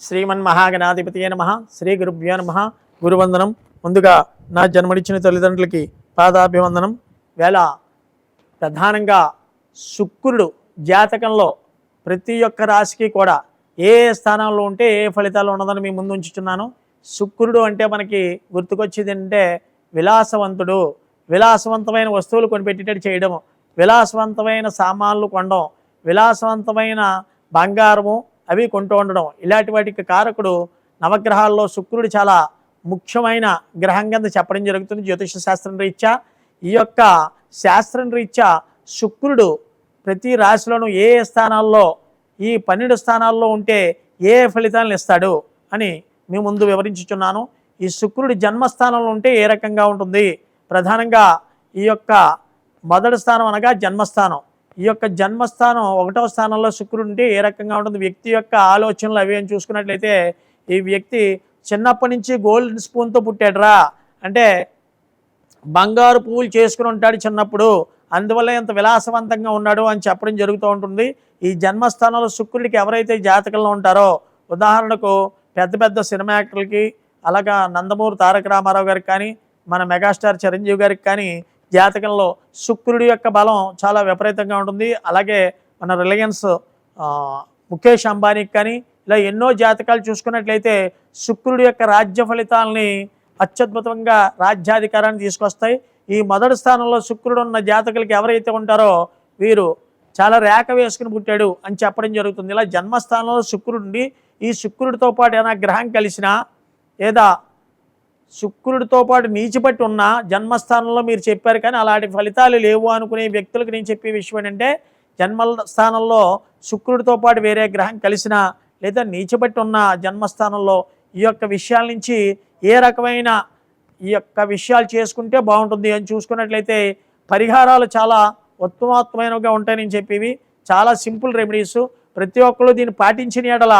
శ్రీమన్మహాగణాధిపతియే నమ. శ్రీ గురుభ్యో నమ. గురువందనం. ముందుగా నా జన్మనిచ్చిన తల్లిదండ్రులకి పాదాభివందనం. వేళ ప్రధానంగా శుక్రుడు జాతకంలో ప్రతి ఒక్క రాశికి కూడా ఏ ఏ స్థానంలో ఉంటే ఏ ఫలితాలు ఉన్నదని మీ ముందు ఉంచుతున్నాను శుక్రుడు అంటే మనకి గుర్తుకొచ్చేది అంటే విలాసవంతుడు. విలాసవంతమైన వస్తువులు కొనిపెట్టేటట్టు చేయడం విలాసవంతమైన సామాన్లు కొనడం. విలాసవంతమైన బంగారము అవి కొంటూ ఉండడం. ఇలాంటి వాటికి కారకుడు నవగ్రహాల్లో శుక్రుడు చాలా ముఖ్యమైన గ్రహం కింద చెప్పడం జరుగుతుంది. జ్యోతిష శాస్త్రం రీత్యా ఈ యొక్క శాస్త్రం రీత్యా శుక్రుడు ప్రతి రాశిలోనూ ఏ స్థానాల్లో ఈ పన్నెండు స్థానాల్లో ఉంటే ఏ ఫలితాలను ఇస్తాడు అని మీ ముందు వివరించుచున్నాను. ఈ శుక్రుడి జన్మస్థానంలో ఉంటే ఏ రకంగా ఉంటుంది? ప్రధానంగా ఈ యొక్క మొదటి స్థానం అనగా జన్మస్థానం. ఈ యొక్క జన్మస్థానం ఒకటో స్థానంలో శుక్రుడు ఉంటే ఏ రకంగా ఉంటుంది? వ్యక్తి యొక్క ఆలోచనలు అవి అని చూసుకున్నట్లయితే ఈ వ్యక్తి చిన్నప్పటి నుంచి గోల్డ్ స్పూన్తో పుట్టాడురా. అంటే బంగారు పువ్వులు చేసుకుని ఉంటాడు చిన్నప్పుడు. అందువల్ల ఇంత విలాసవంతంగా ఉన్నాడు అని చెప్పడం జరుగుతూ ఉంటుంది. ఈ జన్మస్థానంలో శుక్రుడికి ఎవరైతే జాతకంలో ఉంటారో ఉదాహరణకు పెద్ద పెద్ద సినిమా యాక్టర్లకి అలాగా నందమూరి తారక రామారావు గారికి కానీ మన మెగాస్టార్ చిరంజీవి గారికి కానీ జాతకంలో శుక్రుడి యొక్క బలం చాలా విపరీతంగా ఉంటుంది. అలాగే మన రిలయన్స్ ముఖేష్ అంబానీకి కానీ ఇలా ఎన్నో జాతకాలు చూసుకున్నట్లయితే శుక్రుడి యొక్క రాజ్య ఫలితాలని అత్యద్భుతంగా రాజ్యాధికారాన్ని తీసుకొస్తాయి. ఈ మొదటి స్థానంలో శుక్రుడు ఉన్న జాతకులకి ఎవరైతే ఉంటారో వీరు చాలా రేఖ వేసుకుని పుట్టాడు అని చెప్పడం జరుగుతుంది. ఇలా జన్మస్థానంలో శుక్రుడు ఈ శుక్రుడితో పాటు ఏదైనా గ్రహం కలిసినా లేదా శుక్రుడితో పాటు నీచిపట్టి ఉన్న జన్మస్థానంలో మీరు చెప్పారు కానీ అలాంటి ఫలితాలు లేవు అనుకునే వ్యక్తులకు నేను చెప్పే విషయం ఏంటంటే జన్మ స్థానంలో శుక్రుడితో పాటు వేరే గ్రహం కలిసిన లేదా నీచిపట్టి ఉన్న జన్మస్థానంలో ఈ యొక్క విషయాల నుంచి ఏ రకమైన ఈ యొక్క విషయాలు చేసుకుంటే బాగుంటుంది అని చూసుకున్నట్లయితే పరిహారాలు చాలా ఉత్తమోత్తమైనవిగా ఉంటాయని చెప్పేవి. చాలా సింపుల్ రెమెడీస్. ప్రతి ఒక్కరు దీన్ని పాటించిన ఎడల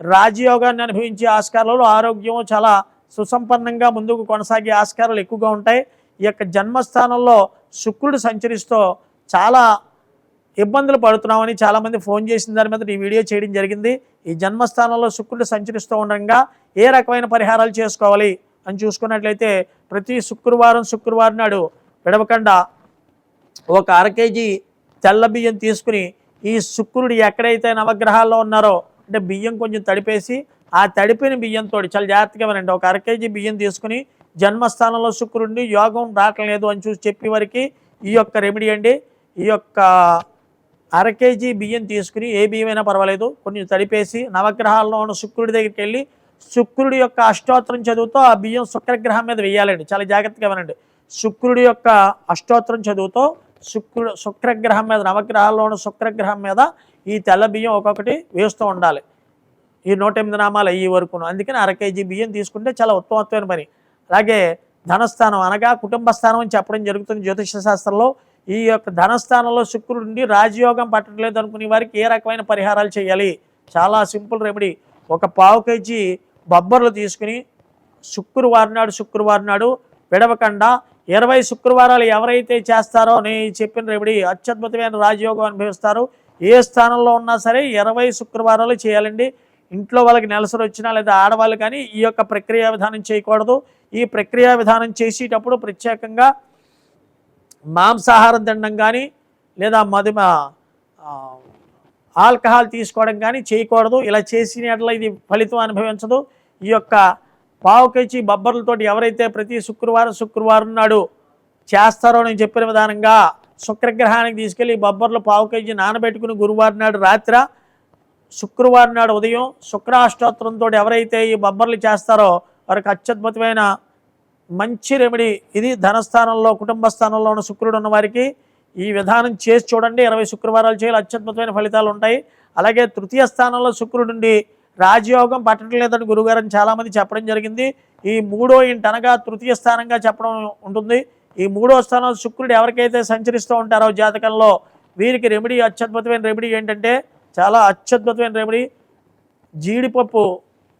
రాజయోగాన్ని అనుభవించే ఆస్కారాలు ఆరోగ్యం చాలా సుసంపన్నంగా ముందుకు కొనసాగే ఆస్కారాలు ఎక్కువగా ఉంటాయి. ఈ యొక్క జన్మస్థానంలో శుక్రుడు సంచరిస్తూ చాలా ఇబ్బందులు పడుతున్నామని చాలామంది ఫోన్ చేసిన దాని మీద ఈ వీడియో చేయడం జరిగింది. ఈ జన్మస్థానంలో శుక్రుడు సంచరిస్తూ ఉండగా ఏ రకమైన పరిహారాలు చేసుకోవాలి అని చూసుకున్నట్లయితే ప్రతి శుక్రవారం శుక్రవారం నాడు విడవకుండా ఒక అర కేజీ తెల్ల బియ్యం తీసుకుని ఈ శుక్రుడు ఎక్కడైతే నవగ్రహాల్లో ఉన్నారో అంటే బియ్యం కొంచెం తడిపేసి ఆ తడిపిన బియ్యంతో చాలా జాగ్రత్తగా వినండి. ఒక అరకేజీ బియ్యం తీసుకుని జన్మస్థానంలో శుక్రుడిని యోగం రావట్లేదు అని చూసి చెప్పే వరకు ఈ యొక్క రెమెడీ అండి. ఈ యొక్క అర కేజీ బియ్యం తీసుకుని ఏ బియ్యం అయినా పర్వాలేదు. కొన్ని తడిపేసి నవగ్రహాల్లో ఉన్న శుక్రుడి దగ్గరికి వెళ్ళి శుక్రుడి యొక్క అష్టోత్తరం చదువుతూ ఆ బియ్యం శుక్రగ్రహం మీద వేయాలండి. చాలా జాగ్రత్తగా వినండి. శుక్రుడి యొక్క అష్టోత్తరం చదువుతూ శుక్రుడు శుక్రగ్రహం మీద నవగ్రహాల్లో ఉన్న శుక్రగ్రహం మీద ఈ తెల్ల బియ్యం ఒక్కొక్కటి వేస్తూ ఉండాలి. ఈ నూట ఎనిమిది నామాలు అయ్యే వరకును. అందుకని అర కేజీ బియ్యం తీసుకుంటే చాలా ఉత్తమత్వమైన పని. అలాగే ధనస్థానం అనగా కుటుంబ స్థానం అని చెప్పడం జరుగుతుంది జ్యోతిష శాస్త్రంలో. ఈ యొక్క ధనస్థానంలో శుక్రుడు ఉండి రాజయోగం పట్టట్లేదు అనుకునే వారికి ఏ రకమైన పరిహారాలు చేయాలి? చాలా సింపుల్ రెమెడీ. ఒక పావు కేజీ బొబ్బర్లు తీసుకుని శుక్రవారం నాడు శుక్రవారం నాడు విడవకుండా ఇరవై శుక్రవారాలు ఎవరైతే చేస్తారో నేను చెప్పిన రెమెడీ అత్యద్భుతమైన రాజయోగం అనుభవిస్తారు. ఏ స్థానంలో ఉన్నా సరే ఇరవై శుక్రవారాలు చేయాలండి. ఇంట్లో వాళ్ళకి నెలసరి వచ్చినా లేదా ఆడవాళ్ళు కానీ ఈ యొక్క ప్రక్రియ విధానం చేయకూడదు. ఈ ప్రక్రియ విధానం చేసేటప్పుడు ప్రత్యేకంగా మాంసాహారం తినడం కానీ లేదా మధుమ ఆల్కహాల్ తీసుకోవడం కానీ చేయకూడదు. ఇలా చేసినట్ల ఇది ఫలితం అనుభవించదు. ఈ యొక్క పావు కేజీ బొబ్బర్లతోటి ఎవరైతే ప్రతి శుక్రవారం శుక్రవారం నాడు చేస్తారో నేను చెప్పిన విధానంగా శుక్రగ్రహానికి తీసుకెళ్ళి బొబ్బర్లు పావు కేజీ నానబెట్టుకుని గురువారం నాడు రాత్రి శుక్రవారం నాడు ఉదయం శుక్రాష్టోత్రంతో ఎవరైతే ఈ బొబ్బర్లు చేస్తారో వారికి అత్యద్భుతమైన మంచి రెమెడీ ఇది ధనస్థానంలో కుటుంబ స్థానంలో ఉన్న శుక్రుడు ఉన్న వారికి ఈ విధానం చేసి చూడండి. ఇరవై శుక్రవారాలు చేయాలి. అత్యద్భుతమైన ఫలితాలు ఉంటాయి. అలాగే తృతీయ స్థానంలో శుక్రుడు రాజయోగం పట్టడం లేదని గురుగారు చాలామంది చెప్పడం జరిగింది. ఈ మూడో ఇంటి అనగా తృతీయ స్థానంగా చెప్పడం ఉంటుంది. ఈ మూడో స్థానంలో శుక్రుడు ఎవరికైతే సంచరిస్తూ ఉంటారో జాతకంలో వీరికి రెమెడీ అత్యద్భుతమైన రెమెడీ ఏంటంటే చాలా అత్యద్భుతమైన రెమెడీ. జీడిపప్పు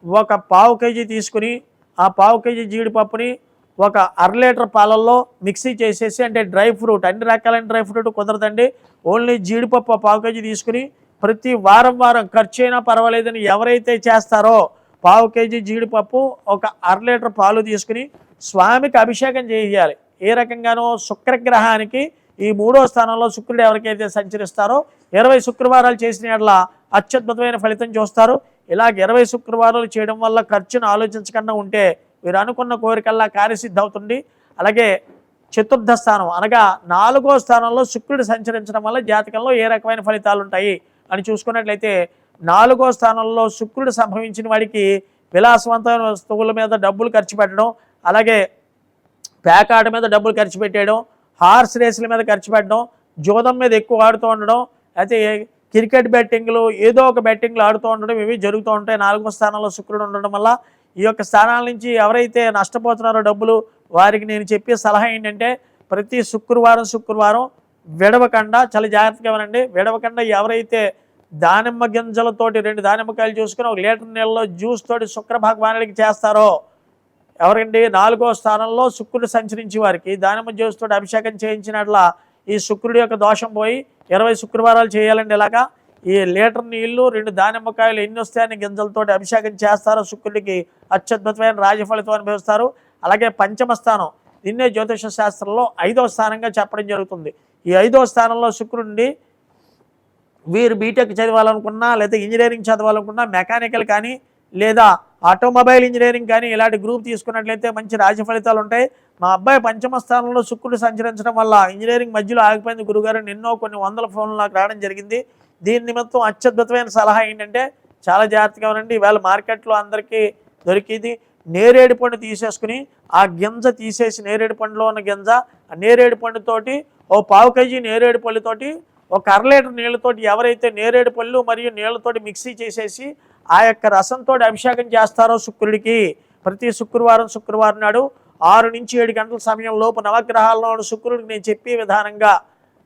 ఒక పావు కేజీ తీసుకుని ఆ పావు కేజీ జీడిపప్పుని ఒక అర లీటర్ పాలల్లో మిక్సీ చేసేసి అంటే డ్రై ఫ్రూట్ అన్ని రకాలైన డ్రై ఫ్రూట్ కుదరదండి. ఓన్లీ జీడిపప్పు పావు కేజీ తీసుకుని ప్రతి వారం వారం ఖర్చు అయినా పర్వాలేదని ఎవరైతే చేస్తారో పావు కేజీ జీడిపప్పు ఒక అర లీటర్ పాలు తీసుకుని స్వామికి అభిషేకం చేయాలి. ఏ రకంగానో శుక్రగ్రహానికి ఈ మూడో స్థానంలో శుక్రుడు ఎవరికైతే సంచరిస్తారో ఇరవై శుక్రవారాలు చేసిన ఎడల అత్యద్భుతమైన ఫలితం చూస్తారు. ఇలాగ ఇరవై శుక్రవారాలు చేయడం వల్ల ఖర్చును ఆలోచించకుండా ఉంటే మీరు అనుకున్న కోరికల్లా కార్యసిద్ధి అవుతుంది అలాగే చతుర్థ స్థానం అనగా నాలుగో స్థానంలో శుక్రుడు సంచరించడం వల్ల జాతకంలో ఏ రకమైన ఫలితాలు ఉంటాయి అని చూసుకున్నట్లయితే నాలుగో స్థానంలో శుక్రుడు సంభవించిన వాడికి విలాసవంతమైన వస్తువుల మీద డబ్బులు ఖర్చు పెట్టడం అలాగే పేకాట మీద డబ్బులు ఖర్చు పెట్టేయడం హార్స్ రేసుల మీద ఖర్చు పెట్టడం జోదం మీద ఎక్కువ ఆడుతూ ఉండడం అయితే క్రికెట్ బెట్టింగ్లు ఏదో ఒక బెట్టింగ్లు ఆడుతూ ఉండడం ఇవి జరుగుతూ ఉంటాయి. నాలుగో స్థానంలో శుక్రుడు ఉండడం వల్ల ఈ యొక్క స్థానాల నుంచి ఎవరైతే నష్టపోతున్నారో డబ్బులు వారికి నేను చెప్పే సలహా ఏంటంటే ప్రతి శుక్రవారం శుక్రవారం విడవకుండా చాలా జాగ్రత్తగా వినండి. విడవకుండా ఎవరైతే దానిమ్మ గింజలతోటి రెండు దానిమ్మకాయలు చూసుకుని ఒక లీటర్ నీళ్ళలో జ్యూస్ తోటి శుక్ర భగవానుడికి చేస్తారో ఎవరండి? నాలుగో స్థానంలో శుక్రుడు సంచరించి వారికి దానిమ్మ జ్యూస్ అభిషేకం చేయించినట్ల ఈ శుక్రుడి యొక్క దోషం పోయి ఇరవై శుక్రవారాలు చేయాలండి ఇలాగా. ఈ లీటర్ నీళ్ళు రెండు దానిమ్మకాయలు ఎన్ని వస్తాయని గింజలతోటి అభిషేకం చేస్తారో శుక్రుడికి అత్యద్భుతమైన రాజఫలితం అనుభవిస్తారు. అలాగే పంచమ స్థానం దీన్నే జ్యోతిష శాస్త్రంలో ఐదవ స్థానంగా చెప్పడం జరుగుతుంది. ఈ ఐదవ స్థానంలో శుక్రుడిని వీరు బీటెక్ చదవాలనుకున్నా లేదా ఇంజనీరింగ్ చదవాలనుకున్నా మెకానికల్ కానీ లేదా ఆటోమొబైల్ ఇంజనీరింగ్ కానీ ఇలాంటి గ్రూప్ తీసుకున్నట్లయితే మంచి రాజ ఫలితాలు ఉంటాయి. మా అబ్బాయి పంచమ స్థానంలో శుక్రుడు సంచరించడం వల్ల ఇంజనీరింగ్ మధ్యలో ఆగిపోయింది. గురుగారు ఎన్నో కొన్ని వందల ఫోన్లు నాకు రావడం జరిగింది. దీని నిమిత్తం అత్యద్భుతమైన సలహా ఏంటంటే చాలా జాగ్రత్తగా ఉండండి. ఇవాళ మార్కెట్లో అందరికీ దొరికింది నేరేడు పండు తీసేసుకుని ఆ గింజ తీసేసి నేరేడు పండులో ఉన్న గింజ ఆ నేరేడు పండుతోటి ఓ పావు కేజీ నేరేడు పళ్ళుతోటి ఒక అర లీటర్ నీళ్ళతోటి ఎవరైతే నేరేడు పళ్ళు మరియు నీళ్ళతోటి మిక్సీ చేసేసి ఆ యొక్క రసంతో అభిషేకం చేస్తారో శుక్రుడికి. ప్రతి శుక్రవారం శుక్రవారం నాడు ఆరు నుంచి ఏడు గంటల సమయం లోపు నవగ్రహాల్లో ఉన్న శుక్రుడికి నేను చెప్పే విధానంగా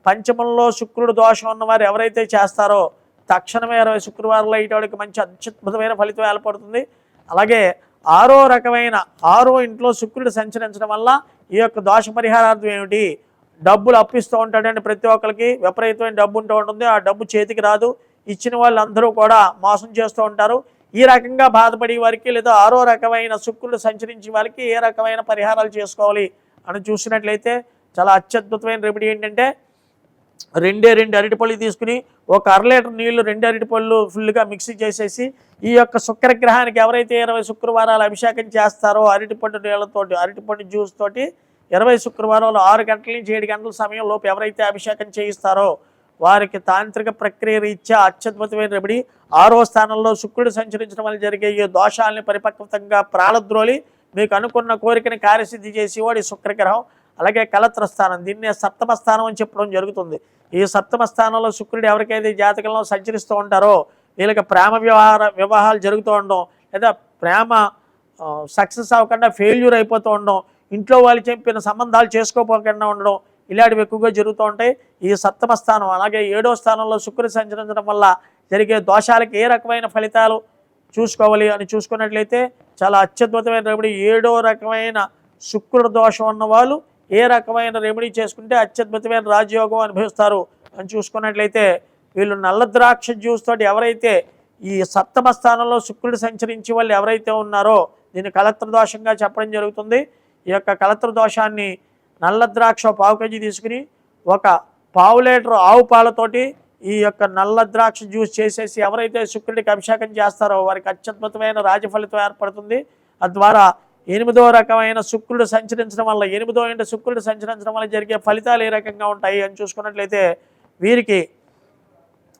పంచమంలో శుక్రుడు దోషం ఉన్నవారు ఎవరైతే చేస్తారో తక్షణమే ఇరవై శుక్రవారంలో ఇటువంటి మంచి అత్యద్భుతమైన ఫలితం ఏర్పడుతుంది. అలాగే ఆరో రకమైన ఆరో ఇంట్లో శుక్రుడు సంచరించడం వల్ల ఈ యొక్క దోష పరిహారార్థం ఏమిటి? డబ్బులు అప్పిస్తూ ఉంటాడండి ప్రతి ఒక్కరికి విపరీతమైన డబ్బు ఉంటూ ఉంటుంది. ఆ డబ్బు చేతికి రాదు. ఇచ్చిన వాళ్ళందరూ కూడా మోసం చేస్తూ ఉంటారు. ఈ రకంగా బాధపడే వారికి లేదా ఆరో రకమైన సుక్కులు సంచరించే వారికి ఏ రకమైన పరిహారాలు చేసుకోవాలి అని చూసినట్లయితే చాలా అత్యద్భుతమైన రెమెడీ ఏంటంటే రెండే రెండు అరటిపళ్ళు తీసుకుని ఒక అర లీటర్ నీళ్ళు రెండు అరటిపళ్ళు ఫుల్గా మిక్సీ చేసేసి ఈ యొక్క శుక్రగ్రహానికి ఎవరైతే ఇరవై శుక్రవారాలు అభిషేకం చేస్తారో అరటిపండు నీళ్ళతోటి అరటిపండు జ్యూస్ తోటి ఇరవై శుక్రవారాలు ఆరు గంటల నుంచి ఏడు గంటల సమయం లోపు ఎవరైతే అభిషేకం చేయిస్తారో వారికి తాంత్రిక ప్రక్రియ రీత్యా అత్యద్భుతమైన రెమెడీ ఆరో స్థానంలో శుక్రుడు సంచరించడం వల్ల జరిగే ఈ దోషాలని పరిపక్వతంగా ప్రాళద్రోలి మీకు అనుకున్న కోరికని కార్యసిద్ధి చేసేవాడు ఈ శుక్రగ్రహం అలాగే కలత్ర స్థానం. దీన్నే సప్తమ స్థానం అని చెప్పడం జరుగుతుంది. ఈ సప్తమ స్థానంలో శుక్రుడు ఎవరికైతే జాతకంలో సంచరిస్తూ ఉంటారో వీళ్ళకి ప్రేమ వ్యవహార వివాహాలు జరుగుతూ ఉండడం లేదా ప్రేమ సక్సెస్ అవ్వకుండా ఫెయిల్యూర్ అయిపోతూ ఉండడం ఇంట్లో వాళ్ళు చెప్పిన సంబంధాలు చేసుకోపోకుండా ఉండడం ఇలాంటివి ఎక్కువగా జరుగుతూ ఉంటాయి. ఈ సప్తమ స్థానం అలాగే ఏడో స్థానంలో శుక్రుడు సంచరించడం వల్ల జరిగే దోషాలకి ఏ రకమైన ఫలితాలు చూసుకోవాలి అని చూసుకున్నట్లయితే చాలా అత్యద్భుతమైన రెమెడీ. ఏడో రకమైన శుక్రుడు దోషం ఉన్నవాళ్ళు ఏ రకమైన రెమెడీ చేసుకుంటే అత్యద్భుతమైన రాజయోగం అనుభవిస్తారు అని చూసుకున్నట్లయితే వీళ్ళు నల్ల ద్రాక్ష జ్యూస్ తోటి ఎవరైతే ఈ సప్తమ స్థానంలో శుక్రుడు సంచరించి వాళ్ళు ఎవరైతే ఉన్నారో దీన్ని కలత్ర దోషంగా చెప్పడం జరుగుతుంది. ఈ యొక్క కలత్ర దోషాన్ని నల్ల ద్రాక్ష పావు కేజీ తీసుకుని ఒక పావు లీటర్ ఆవు పాలతోటి ఈ యొక్క నల్ల ద్రాక్ష జ్యూస్ చేసేసి ఎవరైతే శుక్రుడికి అభిషేకం చేస్తారో వారికి అత్యద్భుతమైన రాజఫలితం ఏర్పడుతుంది. తద్వారా ఎనిమిదో రకమైన శుక్రుడు సంచరించడం వల్ల ఎనిమిదో ఇంటి శుక్రుడు సంచరించడం వల్ల జరిగే ఫలితాలు ఏ రకంగా ఉంటాయి అని చూసుకున్నట్లయితే వీరికి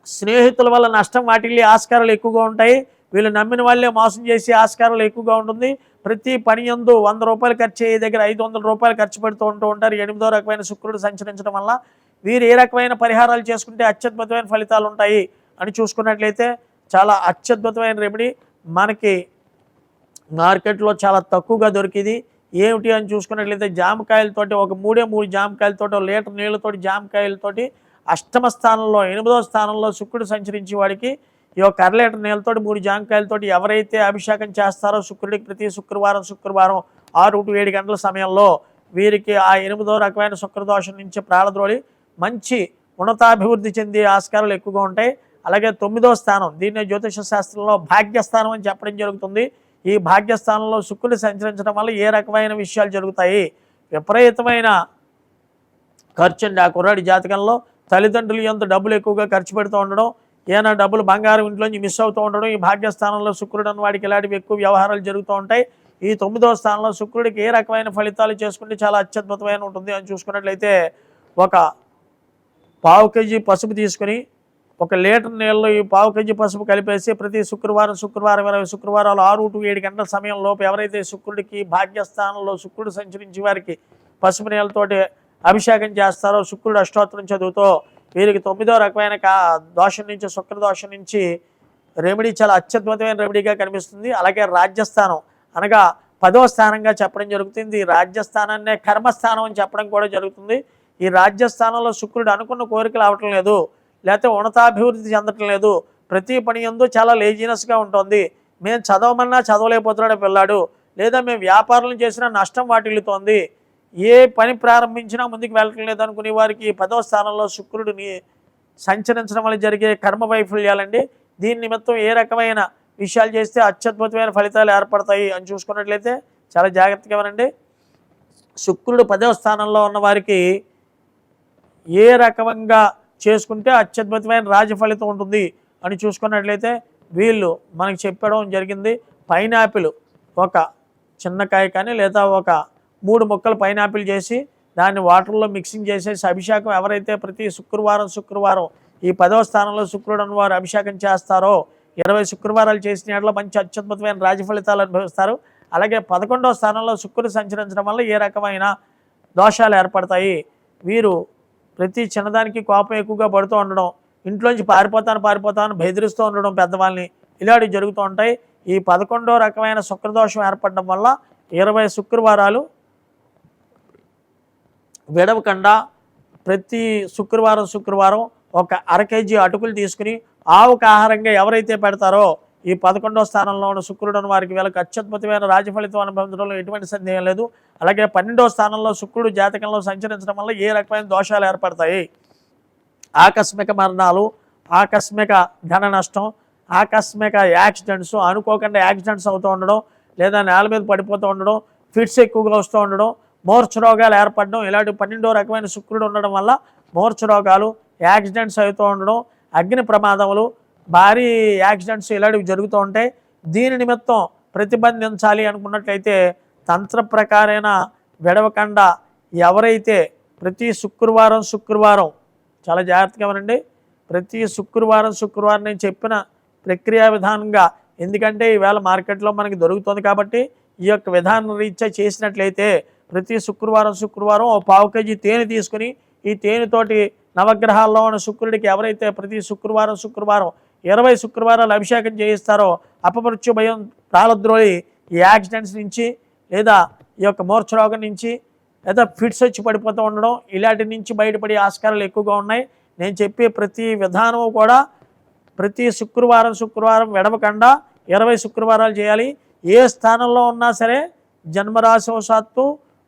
స్నేహితుల వల్ల నష్టం వాటిల్లి ఆస్కారాలు ఎక్కువగా ఉంటాయి. వీళ్ళు నమ్మిన వాళ్ళే మోసం చేసే ఆస్కారాలు ఎక్కువగా ఉంటుంది. ప్రతి పని యందు వంద రూపాయలు ఖర్చు అయ్యే దగ్గర ఐదు వందల రూపాయలు ఖర్చు పెడుతూ ఉంటూ ఉంటారు. ఎనిమిదో రకమైన శుక్రుడు సంచరించడం వల్ల వీరు ఏ రకమైన పరిహారాలు చేసుకుంటే అత్యద్భుతమైన ఫలితాలు ఉంటాయి అని చూసుకున్నట్లయితే చాలా అత్యద్భుతమైన రెమెడీ మనకి మార్కెట్లో చాలా తక్కువగా దొరికింది. ఏమిటి అని చూసుకున్నట్లయితే జామకాయలతోటి ఒక మూడే మూడు జామకాయలతోటి లీటర్ నీళ్ళతోటి జామకాయలతోటి అష్టమ స్థానంలో ఎనిమిదో స్థానంలో శుక్రుడు సంచరించి వాడికి ఈ యొక్క అర లీటర్ నీళ్ళతోటి మూడు జాంకాయలతోటి ఎవరైతే అభిషేకం చేస్తారో శుక్రుడికి ప్రతి శుక్రవారం శుక్రవారం ఆరు టు ఏడు గంటల సమయంలో వీరికి ఆ ఎనిమిదో రకమైన శుక్రదోషం నుంచి ప్రాణద్రోళి మంచి ఉన్నతాభివృద్ధి చెందే ఆస్కారాలు ఎక్కువగా ఉంటాయి. అలాగే తొమ్మిదో స్థానం దీన్నే జ్యోతిష శాస్త్రంలో భాగ్యస్థానం అని చెప్పడం జరుగుతుంది. ఈ భాగ్యస్థానంలో శుక్రుడు సంచరించడం వల్ల ఏ రకమైన విషయాలు జరుగుతాయి? విపరీతమైన ఖర్చు అండి ఆ కుర్రాడి జాతకంలో. తల్లిదండ్రులు ఎంత డబ్బులు ఎక్కువగా ఖర్చు పెడుతూ ఉండడం ఏమైనా డబ్బులు బంగారం ఇంట్లోంచి మిస్ అవుతూ ఉండడం ఈ భాగ్యస్థానంలో శుక్రుడు అని వాడికి ఇలాంటివి ఎక్కువ వ్యవహారాలు జరుగుతూ ఉంటాయి. ఈ తొమ్మిదవ స్థానంలో శుక్రుడికి ఏ రకమైన ఫలితాలు చేసుకుంటే చాలా అత్యద్భుతమైన ఉంటుంది అని చూసుకున్నట్లయితే ఒక పావు కేజీ పసుపు తీసుకుని ఒక లీటర్ నీళ్ళలో ఈ పావు కేజీ పసుపు కలిపేసి ప్రతి శుక్రవారం శుక్రవారం ఇరవై శుక్రవారాలు ఆరు టు ఏడు గంటల సమయంలోపు ఎవరైతే శుక్రుడికి భాగ్యస్థానంలో శుక్రుడు సంచరించి వారికి పసుపు నీళ్ళతోటి అభిషేకం చేస్తారో శుక్రుడు అష్టోత్తరం చదువుతో వీరికి తొమ్మిదో రకమైన కా దోషం నుంచి శుక్ర దోషం నుంచి రెమెడీ చాలా అత్యద్భుతమైన రెమెడీగా కనిపిస్తుంది. అలాగే రాజ్యస్థానం అనగా పదవ స్థానంగా చెప్పడం జరుగుతుంది. ఈ రాజ్యస్థానాన్నే కర్మస్థానం అని చెప్పడం కూడా జరుగుతుంది. ఈ రాజ్యస్థానంలో శుక్రుడు అనుకున్న కోరికలు అవటం లేదు. లేకపోతే ఉన్నతాభివృద్ధి చెందటం లేదు. ప్రతి పని ఎందు చాలా లేజినెస్గా ఉంటుంది. మేము చదవమన్నా చదవలేకపోతున్నాడు పిల్లాడు. లేదా మేము వ్యాపారం చేసినా నష్టం వాటిల్లుతోంది. ఏ పని ప్రారంభించినా ముందుకు వెళ్ళట్లేదు అనుకునే వారికి పదవ స్థానంలో శుక్రుడిని సంచరించడం వల్ల జరిగే కర్మ వైఫల్యాలండి. దీని నిమిత్తం ఏ రకమైన విషయాలు చేస్తే అత్యద్భుతమైన ఫలితాలు ఏర్పడతాయి అని చూసుకున్నట్లయితే చాలా జాగ్రత్తగా వినండి. శుక్రుడు పదవ స్థానంలో ఉన్న వారికి ఏ రకంగా చేసుకుంటే అత్యద్భుతమైన రాజ ఫలితం ఉంటుంది అని చూసుకున్నట్లయితే వీళ్ళు మనకు చెప్పడం జరిగింది. పైనాపిల్ ఒక చిన్న కాయ కానీ లేదా ఒక మూడు ముక్కలు పైనాపిల్ చేసి దాన్ని వాటర్లో మిక్సింగ్ చేసేసి అభిషేకం ఎవరైతే ప్రతి శుక్రవారం శుక్రవారం ఈ పదవ స్థానంలో శుక్రుడు వారు అభిషేకం చేస్తారో ఇరవై శుక్రవారాలు చేసిన ఏళ్ళ మంచి అత్యద్భుతమైన రాజఫలితాలు అనుభవిస్తారు. అలాగే పదకొండవ స్థానంలో శుక్రుడు సంచరించడం వల్ల ఏ రకమైన దోషాలు ఏర్పడతాయి? వీరు ప్రతి చిన్నదానికి కోపం ఎక్కువగా పడుతూ ఉండడం ఇంట్లోంచి పారిపోతాను పారిపోతాను బెదిరిస్తూ ఉండడం పెద్దవాళ్ళని ఇలాంటివి జరుగుతూ ఉంటాయి. ఈ పదకొండో రకమైన శుక్రదోషం ఏర్పడడం వల్ల ఇరవై శుక్రవారాలు విడవకుండా ప్రతి శుక్రవారం శుక్రవారం ఒక అర కేజీ అటుకులు తీసుకుని ఆవుకు ఆహారంగా ఎవరైతే పెడతారో ఈ పదకొండో స్థానంలో ఉన్న శుక్రుడు వారికి వీళ్ళకి అత్యద్భుతమైన రాజఫలితం అనుభవించడంలో ఎటువంటి సందేహం లేదు. అలాగే పన్నెండో స్థానంలో శుక్రుడు జాతకంలో సంచరించడం వల్ల ఏ రకమైన దోషాలు ఏర్పడతాయి? ఆకస్మిక మరణాలు ఆకస్మిక ధన నష్టం ఆకస్మిక యాక్సిడెంట్స్ అనుకోకుండా యాక్సిడెంట్స్ అవుతూ ఉండడం లేదా నేల మీద పడిపోతూ ఉండడం ఫిట్స్ ఎక్కువగా వస్తూ ఉండడం మూర్ఛ రోగాలు ఏర్పడడం ఇలాంటి పన్నెండో రకమైన శుక్రుడు ఉండడం వల్ల మూర్ఛ రోగాలు యాక్సిడెంట్స్ అవుతూ ఉండడం అగ్ని ప్రమాదములు భారీ యాక్సిడెంట్స్ ఇలాంటివి జరుగుతూ ఉంటాయి. దీని నిమిత్తం ప్రతిబంధించాలి అనుకున్నట్లయితే తంత్ర ప్రకారైన విడవకుండా ఎవరైతే ప్రతి శుక్రవారం శుక్రవారం చాలా జాగ్రత్తగా వినండి ప్రతి శుక్రవారం శుక్రవారం నేను చెప్పిన ప్రక్రియా విధానంగా ఎందుకంటే ఈవేళ మార్కెట్లో మనకి దొరుకుతుంది కాబట్టి ఈ యొక్క విధానం రీత్యా చేసినట్లయితే ప్రతి శుక్రవారం శుక్రవారం ఓ పావు కేజీ తేనె తీసుకుని ఈ తేనెతోటి నవగ్రహాల్లో ఉన్న శుక్రుడికి ఎవరైతే ప్రతి శుక్రవారం శుక్రవారం ఇరవై శుక్రవారాలు అభిషేకం చేయిస్తారో అపమృత్యు భయం ప్రాలద్రోలి ఈ యాక్సిడెంట్స్ నుంచి లేదా ఈ యొక్క మూర్ఛరోగం నుంచి లేదా ఫిట్స్ వచ్చి పడిపోతూ ఉండడం ఇలాంటి నుంచి బయటపడే ఆస్కారాలు ఎక్కువగా ఉన్నాయి. నేను చెప్పే ప్రతి విధానము కూడా ప్రతి శుక్రవారం శుక్రవారం వెడవకుండా ఇరవై శుక్రవారాలు చేయాలి. ఏ స్థానంలో ఉన్నా సరే జన్మరాశివశాత్తు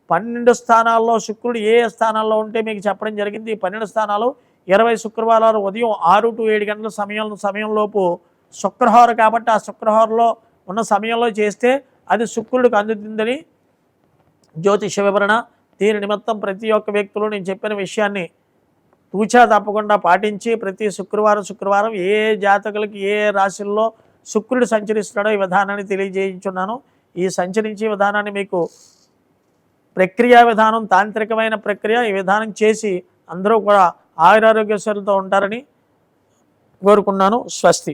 పన్నెండు స్థానాల్లో శుక్రుడు ఏ ఏ స్థానాల్లో ఉంటే మీకు చెప్పడం జరిగింది. ఈ పన్నెండు స్థానాలు ఇరవై శుక్రవారాలు ఉదయం ఆరు టు ఏడు గంటల సమయం సమయంలోపు శుక్రహారు కాబట్టి ఆ శుక్రహారులో ఉన్న సమయంలో చేస్తే అది శుక్రుడికి అందుతుందని జ్యోతిష వివరణ. దీని నిమిత్తం ప్రతి ఒక్క వ్యక్తులు నేను చెప్పిన విషయాన్ని తూచా తప్పకుండా పాటించి ప్రతి శుక్రవారం శుక్రవారం ఏ జాతకులకి ఏ రాశుల్లో శుక్రుడు సంచరిస్తున్నాడో ఈ విధానాన్ని తెలియజేయించున్నాను. ఈ సంచరించే విధానాన్ని మీకు ప్రక్రియ విధానం తాంత్రికమైన ప్రక్రియ ఈ విధానం చేసి అందరూ కూడా ఆయురారోగ్యశ్వరులతో ఉంటారని కోరుకున్నాను. స్వస్తి.